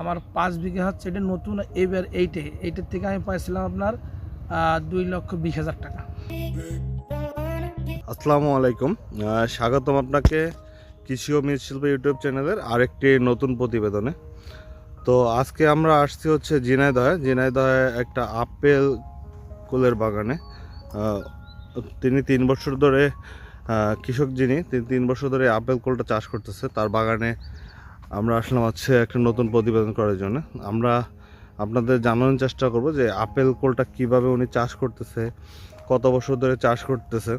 আমার পাঁচ বিঘা হচ্ছে, এটা নতুন, এবার এইটে। এইটার থেকে আমি পাইছিলাম আপনার দুই লক্ষ বিশ হাজার টাকা। আসসালামু আলাইকুম। স্বাগতম আপনাকে কৃষি ও মৃৎশিল্প ইউটিউব চ্যানেলের আরেকটি নতুন প্রতিবেদনে। তো আজকে আমরা আসছি হচ্ছে ঝিনাইদহে। ঝিনাইদহে একটা আপেল কুলের বাগানে। তিনি তিন বছর ধরে কৃষক যিনি, তিনি তিন বছর ধরে আপেল কুলটা চাষ করতেছে। তার বাগানে আমরা আসলাম হচ্ছে একটা নতুন প্রতিবেদন করার জন্য। আমরা আপনাদের জানানোর চেষ্টা করব যে আপেল কোলটা কীভাবে উনি চাষ করতেছে, কত বছর ধরে চাষ করতেছে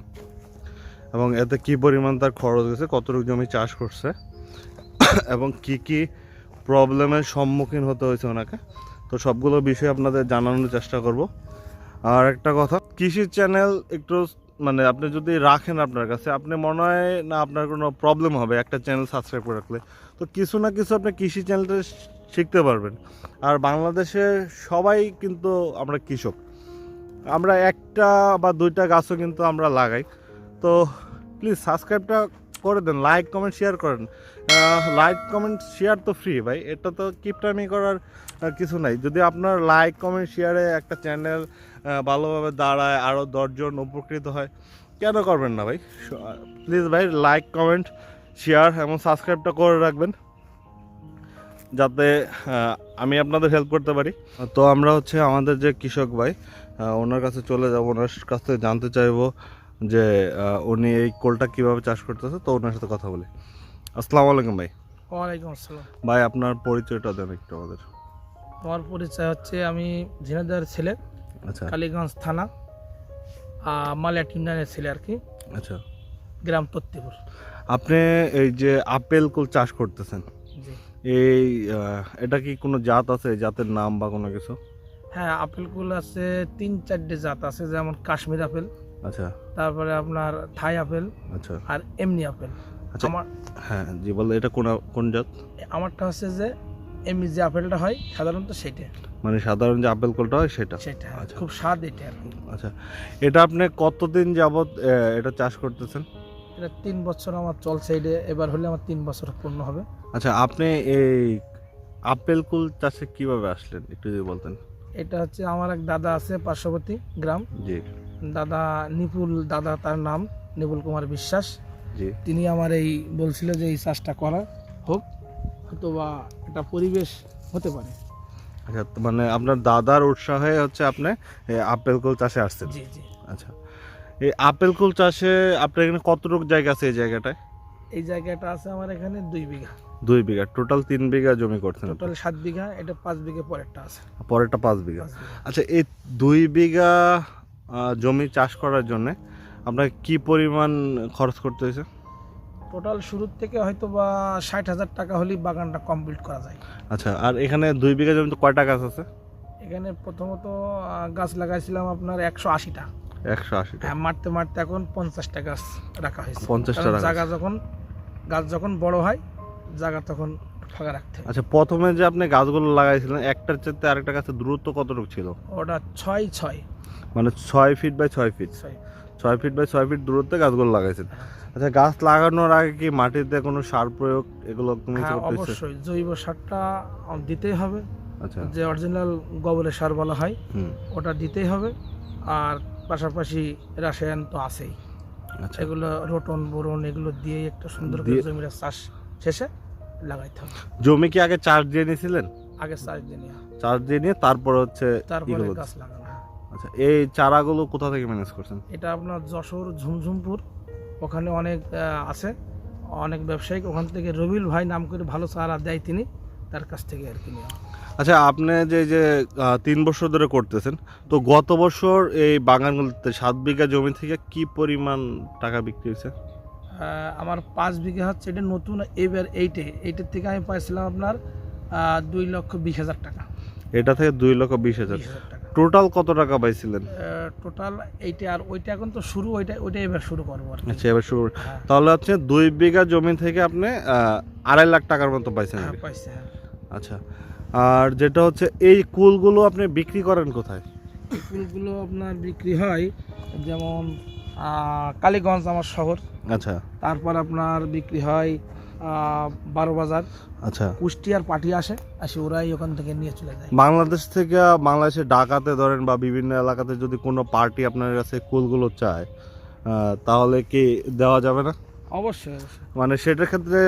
এবং এতে কি পরিমাণ তার খরচ গেছে কতটুকু জমি চাষ করছে এবং কি কি প্রবলেমের সম্মুখীন হতে হয়েছে ওনাকে। তো সবগুলো বিষয় আপনাদের জানানোর চেষ্টা করব। আর একটা কথা, কৃষি চ্যানেল একটু মানে আপনি যদি রাখেন আপনার কাছে, আপনি মনে হয় না আপনার কোনো প্রবলেম হবে একটা চ্যানেল সাবস্ক্রাইব করে রাখলে। তো কিছু না কিছু আপনি কৃষি চ্যানেলটা শিখতে পারবেন। আর বাংলাদেশে সবাই কিন্তু আমরা কৃষক। আমরা একটা বা দুইটা গাছও কিন্তু আমরা লাগাই। তো প্লিজ সাবস্ক্রাইবটা করে দেন লাইক কমেন্ট শেয়ার করেন। লাইক কমেন্ট শেয়ার তো ফ্রি ভাই। এটা তো কিপটামি করার কিছু নাই। যদি আপনার লাইক কমেন্ট শেয়ারে একটা চ্যানেল ভালোভাবে দাঁড়ায় আরও দশজন উপকৃত হয়, কেন করবেন না ভাই? প্লিজ ভাই লাইক কমেন্ট শেয়ার এবং সাবস্ক্রাইবটা করে রাখবেন। যাতে আমি আপনাদের হেল্প করতে পারি। তো আমরা হচ্ছে আমাদের যে কৃষক ভাই ওনার কাছে চলে যাব, ওনার কাছ থেকে জানতে চাইব যে উনি এই কোলটা কীভাবে চাষ করতেছে তো ওনার সাথে কথা বলি। আসসালামু আলাইকুম ভাই। ওয়ালাইকুম আসসালাম। ভাই আপনার পরিচয়টা দেন একটু আমাদের। আমার পরিচয় হচ্ছে আমি ঝিনাইদহের ছেলে আচ্ছা। কালীগঞ্জ থানা মালিয়া টিমডানের ছেলে আর কি। আচ্ছা। গ্রাম তত্তিপুর। আপনি এই যে আপেল কুল চাষ করতেছেন এই এটা কি কোনো জাত আছে জাতের নাম বা কোনো কিছু? হ্যাঁ আপেলগুলো আছে তিন চারটে জাত আছে যেমন কাশ্মীর আপেল আচ্ছা। তারপরে আপনার থাই আপেল আচ্ছা। আর এমনি আপেল। আচ্ছা আমার হ্যাঁ জি বললে এটা কোন কোন জাত? আমারটা হচ্ছে যে এমনি যে আপেলটা হয় সাধারণত সেটা। মানে সাধারণ যে আপেল কুলটা হয় সেটা? সেটা আচ্ছা। খুব স্বাদ এটা আর কি। আচ্ছা এটা আপনি কতদিন যাবত এটা চাষ করতেছেন? এটা তিন বছর আমার চলছে এটা এবার হলে আমার তিন বছর পূর্ণ হবে। আচ্ছা আপনি এই আপেল কুল চাষে কীভাবে আসলেন একটু যদি বলতেন? এটা হচ্ছে আমার এক দাদা আছে পার্শ্ববর্তী গ্রাম। জি। দাদা নিপুল দাদা তার নাম নিপুল কুমার বিশ্বাস। তিনি আমার এই বলছিল যে এই চাষটা করা হোক অথবা একটা পরিবেশ হতে পারে। আচ্ছা মানে আপনার দাদার উৎসাহে হচ্ছে আপনি আপেল কুল চাষে আসছেন? জি জি। আচ্ছা। এই আপেল কুল চাষে আপনার এখানে কতটুকু জায়গা আছে এই জায়গাটায়? এই জায়গাটা আছে আমার এখানে দুই বিঘা। দুই বিঘা টোটাল তিন বিঘা জমি করছেন টোটাল সাত বিঘা এটা পাঁচ বিঘা পরেরটা আছে। পরেরটা পাঁচ বিঘা। আচ্ছা এই দুই বিঘা জমি চাষ করার জন্য আপনাকে কি পরিমাণ খরচ করতে হয়েছে? টোটাল শুরুর থেকে হয়তো বা ষাট হাজার টাকা হলেই বাগানটা কমপ্লিট করা যায়। আচ্ছা আর এখানে দুই বিঘা জমিতে কয়টা গাছ আছে? এখানে প্রথমত গাছ লাগাইছিলাম আপনার একশো আশিটা। একশো আশিটা। হ্যাঁ মারতে মারতে এখন পঞ্চাশটা গাছ রাখা হয়েছে। 50টা কারণ জায়গা যখন গাছ যখন বড় হয় জায়গা তখন ফাঁকা রাখতে হয়। আচ্ছা প্রথমে যে আপনি গাছগুলো লাগাইছিলেন একটার চেয়ে আরেকটা গাছের দূরত্ব কতটুকু ছিল? ওটা ছয় ছয়। মানে ছয় ফিট বাই ছয় ফিট? ছয়। ফিট বাই ছয় ফিট দূরত্বে গাছগুলো লাগাইছেন। আচ্ছা গাছ লাগানোর আগে কি মাটিতে কোনো সার প্রয়োগ এগুলো হ্যাঁ হয়েছে? অবশ্যই। জৈব সারটা দিতেই হবে। আচ্ছা। যে অরিজিনাল গোবরের সার বলা হয় ওটা দিতেই হবে। আর পাশাপাশি রাসায়ন তো আছেই। আচ্ছা। এগুলো রোটন বোরন এগুলো দিয়ে একটা সুন্দর করে জমিটা চাষ শেষে লাগাইতে হবে। জমি কি আগে চার্জ দিয়ে নিয়েছিলেন? আগে চাষ দিনে চার্জ দিয়ে নিয়ে তারপর হচ্ছে তারপরে এগুলো গাছ লাগানো হয়। আচ্ছা এই চারাগুলো কোথা থেকে ম্যানেজ করছেন? এটা আপনার যশোর ঝুমঝুমপুর ওখানে অনেক আহ, আছে। অনেক ব্যবসায়িক। ওখান থেকে রবিল ভাই নাম করে ভালো চারা দেয় তিনি তার কাছ থেকে আর কি নেওয়া আচ্ছা আপনি যে যে আহ, তিন বছর ধরে করতেছেন তো গত বছর এই বাগানগুলোতে সাত বিঘা জমি থেকে কি পরিমাণ টাকা বিক্রি হয়েছে? আমার পাঁচ বিঘা হচ্ছে এটা নতুন এবার এইটে। এইটার থেকে আমি পাইছিলাম আপনার দুই লক্ষ বিশ হাজার টাকা। এটা থেকে দুই লক্ষ বিশ হাজার। টোটাল কত টাকা পাইছিলেন? টোটাল এইটা আর ওইটা এখন তো শুরু ওইটা ওইটা এবার শুরু করব। আচ্ছা এবার শুরু। হ্যাঁ, তাহলে হচ্ছে দুই বিঘা জমি থেকে আপনি আড়াই লাখ টাকার মতো পাইছেন হ্যাঁ পাইছে হ্যাঁ। আচ্ছা আর যেটা হচ্ছে এই কুলগুলো আপনি বিক্রি করেন কোথায়? এই ফুলগুলো আপনার বিক্রি হয় যেমন কালীগঞ্জ আমার শহর। আচ্ছা। তারপর আপনার বিক্রি হয় বারো বাজার। আচ্ছা। কুষ্টিয়ার পার্টি আসে আসে ওরাই ওখান থেকে নিয়ে চলে যায়। বাংলাদেশ থেকে বাংলাদেশে ঢাকাতে ধরেন বা বিভিন্ন এলাকাতে যদি কোনো পার্টি আপনার কাছে কুলগুলো চায় তাহলে কি দেওয়া যাবে না? অবশ্যই মানে সেটার ক্ষেত্রে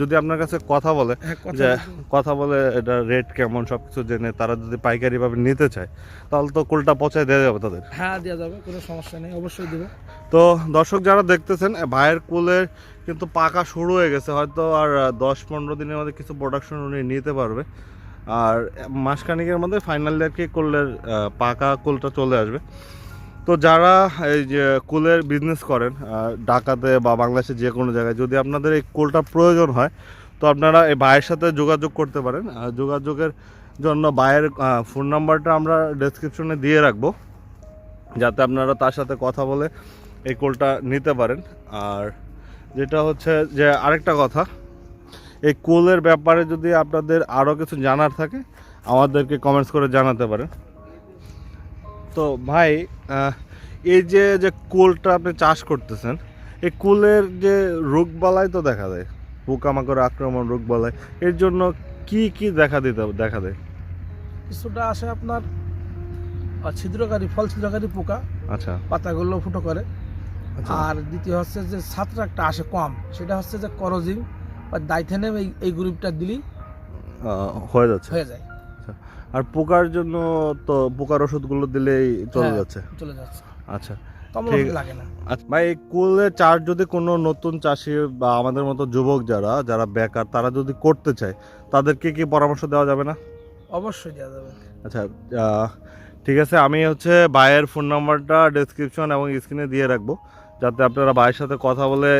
যদি আপনার কাছে কথা বলে হ্যাঁ যে কথা বলে এটা রেট কেমন সব কিছু জেনে তারা যদি পাইকারি ভাবে নিতে চায় তাহলে তো কুলটা পচায় দেওয়া যাবে তাদের। হ্যাঁ দেওয়া যাবে কোনো সমস্যা নেই অবশ্যই দেবো। তো দর্শক যারা দেখতেছেন ভাইয়ের কুলের কিন্তু পাকা শুরু হয়ে গেছে হয়তো আর দশ পনেরো দিনের মধ্যে কিছু প্রোডাকশন উনি নিতে পারবে। আর মাসখানিকের মধ্যে ফাইনালি আর কি কুলের পাকা কুলটা চলে আসবে। তো যারা এই যে কুলের বিজনেস করেন ঢাকাতে বা বাংলাদেশে যে কোনো জায়গায়, যদি আপনাদের এই কুলটা প্রয়োজন হয়, তো আপনারা এই ভাইয়ের সাথে যোগাযোগ করতে পারেন। যোগাযোগের জন্য ভাইয়ের ফোন নাম্বারটা আমরা ডেসক্রিপশনে দিয়ে রাখব, যাতে আপনারা তার সাথে কথা বলে এই কোলটা নিতে পারেন। আর যেটা হচ্ছে যে আরেকটা কথা, এই কোলের ব্যাপারে যদি আপনাদের আরও কিছু জানার থাকে, আমাদেরকে কমেন্টস করে জানাতে পারেন। তো ভাই এই যে যে কোলটা আপনি চাষ করতেছেন এই কুলের যে রোগবালাই তো দেখা দেয় পোকামাকড় আক্রমণ রোগ বালাই এর জন্য কি কি দেখা দিতে দেখা দেয়? কিছুটা আসে আপনার ছিদ্রকারী ফল ছিদ্রকারী পোকা আচ্ছা। পাতাগুলো ফুটো করে। আচ্ছা। আর দ্বিতীয় হচ্ছে যে ছাত্র একটা আসে কম সেটা হচ্ছে যে করজিং বা দাইথেনেম এই এই গ্রুপটা দিলেই হয়ে যাচ্ছে। হয়ে যায়। আর পোকার জন্য তো পোকার ওষুধগুলো দিলেই চলে হ্যাঁ। যাচ্ছে। চলে যাচ্ছে। আচ্ছা ঠিক- লাগে না। আচ্ছা ভাই কুলের চাষ যদি কোনো নতুন চাষি বা আমাদের মতো যুবক যারা যারা বেকার তারা যদি করতে চায় তাদেরকে কি পরামর্শ দেওয়া যাবে না? অবশ্যই দেওয়া যাবে। আচ্ছা ঠিক আছে আমি হচ্ছে ভাইয়ের ফোন নাম্বারটা ডেসক্রিপশন এবং স্ক্রিনে দিয়ে রাখব যাতে আপনারা ভাইয়ের সাথে কথা বলে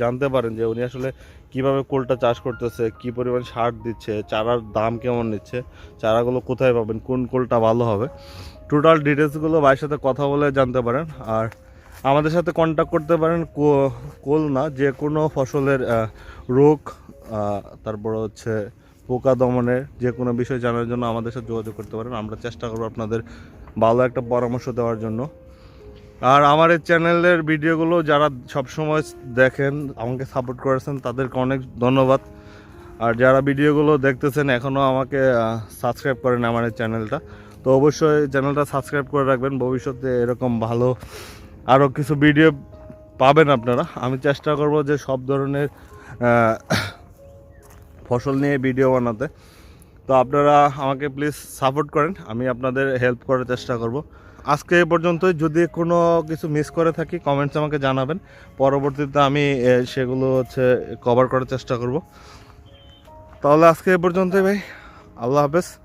জানতে পারেন যে উনি আসলে কীভাবে কোলটা চাষ করতেছে, কি পরিমাণ সার দিচ্ছে, চারার দাম কেমন নিচ্ছে, চারাগুলো কোথায় পাবেন, কোন কোলটা ভালো হবে। টোটাল ডিটেলসগুলো ভাইয়ের সাথে কথা বলে জানতে পারেন। আর আমাদের সাথে কন্ট্যাক্ট করতে পারেন কোল না, যে কোনো ফসলের রোগ তারপর হচ্ছে পোকা দমনের যে কোনো বিষয় জানার জন্য আমাদের সাথে যোগাযোগ করতে পারেন। আমরা চেষ্টা করব আপনাদের ভালো একটা পরামর্শ দেওয়ার জন্য। আর আমার এই চ্যানেলের ভিডিওগুলো যারা সবসময় দেখেন, আমাকে সাপোর্ট করেছেন, তাদেরকে অনেক ধন্যবাদ। আর যারা ভিডিওগুলো দেখতেছেন এখনও আমাকে সাবস্ক্রাইব করেন আমার এই চ্যানেলটা। তো অবশ্যই চ্যানেলটা সাবস্ক্রাইব করে রাখবেন, ভবিষ্যতে এরকম ভালো আরও কিছু ভিডিও পাবেন আপনারা। আমি চেষ্টা করব যে সব ধরনের ফসল নিয়ে ভিডিও বানাতে। তো আপনারা আমাকে প্লিজ সাপোর্ট করেন, আমি আপনাদের হেল্প করার চেষ্টা করব। আজকে এ পর্যন্তই। যদি কোনো কিছু মিস করে থাকি কমেন্টস আমাকে জানাবেন। পরবর্তীতে আমি সেগুলো হচ্ছে কভার করার চেষ্টা করব। তাহলে আজকে এ পর্যন্তই ভাই। আল্লাহ হাফেজ।